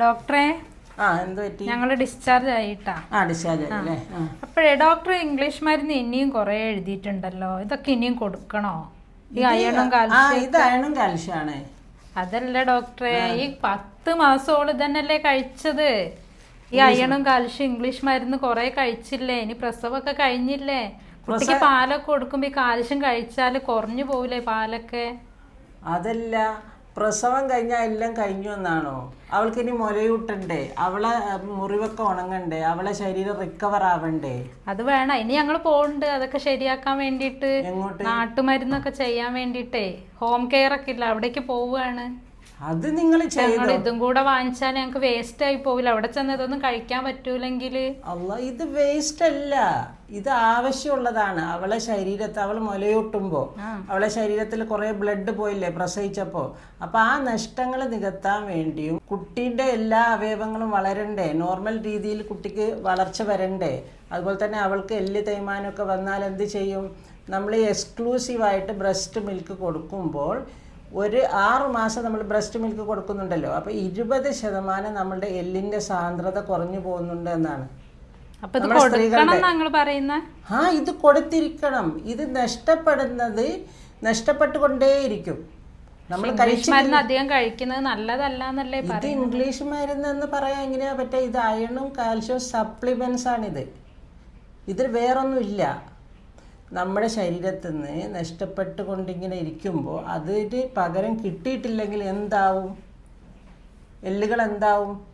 ഡോക്ടറെ ആ എന്ത് പറ്റി? ഞങ്ങൾ ഡിസ്ചാർജ് ആയിട്ടാ. ആ ഡിസ്ചാർജ് ആയില്ലേ അപ്പോഴേ ഡോക്ടർ ഇംഗ്ലീഷ് മരുന്ന് ഇനിയും കുറേ എഴുതിയിട്ടുണ്ടല്ലോ. ഇതൊക്കെ ഇനിയും കൊടുക്കണോ? ഈ അയണും ആ കാൽസ്യം ഇത് അയണും കാൽഷ്യമാണ് അതല്ല ഡോക്ടറെ ഈ പത്ത് മാസോൾ ഇതന്നെയല്ലേ കഴിച്ചത്? ഈ അയണും കാൽഷ്യം ഇംഗ്ലീഷ് മരുന്ന് കുറെ കഴിച്ചില്ലേ? ഇനി പ്രസവൊക്കെ കഴിഞ്ഞില്ലേ? കുട്ടിക്ക് പാലൊക്കെ കൊടുക്കുമ്പോ ഈ കാൽഷ്യം കഴിച്ചാൽ കുറഞ്ഞു പോവില്ലേ പാലൊക്കെ? അതല്ല. പ്രസവം കഴിഞ്ഞാൽ എല്ലാം കഴിഞ്ഞു എന്നാണോ? അവൾക്ക് ഇനി മുലയൂട്ടണ്ടേ? അവളെ മുറിവൊക്കെ ഉണങ്ങണ്ടേ? അവളെ ശരീരം റിക്കവർ ആവണ്ടേ? അത് വേണം. ഇനി ഞങ്ങൾ പോകുന്നുണ്ട് അതൊക്കെ ശരിയാക്കാൻ വേണ്ടിയിട്ട് നാട്ടുമരുന്നൊക്കെ ചെയ്യാൻ വേണ്ടിയിട്ടേ. ഹോം കെയർ ഒക്കെ ഇല്ല. അവിടേക്ക് പോവുകയാണ് അത് നിങ്ങൾ ഞങ്ങൾ ഇതും കൂടെ വാങ്ങിച്ചാൽ ഞങ്ങൾക്ക് വേസ്റ്റ് ആയി പോവില്ല. അവിടെ ചെന്ന് ഇതൊന്നും കഴിക്കാൻ പറ്റൂലെങ്കിൽ അല്ല ഇത് വേസ്റ്റ് അല്ല. ഇത് ആവശ്യമുള്ളതാണ്. അവളെ ശരീരത്തെ അവൾ മുലയൂട്ടുമ്പോൾ അവളെ ശരീരത്തിൽ കുറേ ബ്ലഡ് പോയില്ലേ പ്രസവിച്ചപ്പോൾ അപ്പോൾ ആ നഷ്ടങ്ങൾ നികത്താൻ വേണ്ടിയും കുട്ടീന്റെ എല്ലാ അവയവങ്ങളും വളരണ്ടേ? നോർമൽ രീതിയിൽ കുട്ടിക്ക് വളർച്ച വരണ്ടേ? അതുപോലെ തന്നെ അവൾക്ക് എല്ല് തേയ്മാനമൊക്കെ വന്നാൽ എന്ത് ചെയ്യും? നമ്മൾ എക്സ്ക്ലൂസീവായിട്ട് ബ്രസ്റ്റ് മിൽക്ക് കൊടുക്കുമ്പോൾ ഒരു ആറ് മാസം നമ്മൾ ബ്രസ്റ്റ് മിൽക്ക് കൊടുക്കുന്നുണ്ടല്ലോ. അപ്പോൾ ഇരുപത് ശതമാനം നമ്മളുടെ എല്ലിന്റെ സാന്ദ്രത കുറഞ്ഞു പോകുന്നുണ്ട് എന്നാണ്. ആ ഇത് കൊടുത്തിരിക്കണം. ഇത് നഷ്ടപ്പെടുന്നത് നഷ്ടപ്പെട്ടുകൊണ്ടേയിരിക്കും. നമ്മൾ അധികം കഴിക്കുന്നത് നല്ലതല്ല എന്നല്ലേ ഇത് ഇംഗ്ലീഷ് മരുന്ന് എന്ന് പറയാൻ എങ്ങനെയാ പറ്റുക ഇത് അയണും കാൽഷ്യവും സപ്ലിമെന്റ്സ് ആണിത് ഇതിൽ വേറൊന്നുമില്ല. നമ്മുടെ ശരീരത്തിൽ നിന്ന് നഷ്ടപ്പെട്ടുകൊണ്ടിങ്ങനെ ഇരിക്കുമ്പോൾ അതിന് പകരം കിട്ടിയിട്ടില്ലെങ്കിൽ എന്താവും? എല്ലുകൾ എന്താവും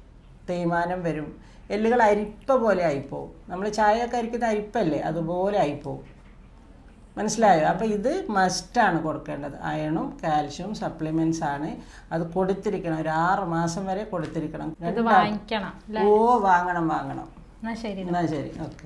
തേയ്മാനം വരും. എല്ലുകൾ അരിപ്പ പോലെ ആയിപ്പോവും. നമ്മൾ ചായയൊക്കെ അരിക്കുന്ന അരിപ്പല്ലേ? അതുപോലെ ആയിപ്പോവും. മനസ്സിലായോ? അപ്പോൾ ഇത് മസ്റ്റാണ് കൊടുക്കേണ്ടത്. അയണും കാൽഷ്യവും സപ്ലിമെന്റ്സ് ആണ് അത് കൊടുത്തിരിക്കണം. ഒരു ആറ് മാസം വരെ കൊടുത്തിരിക്കണം. ഓ വാങ്ങണം വാങ്ങണം. എന്നാൽ ശരി. ഓക്കെ.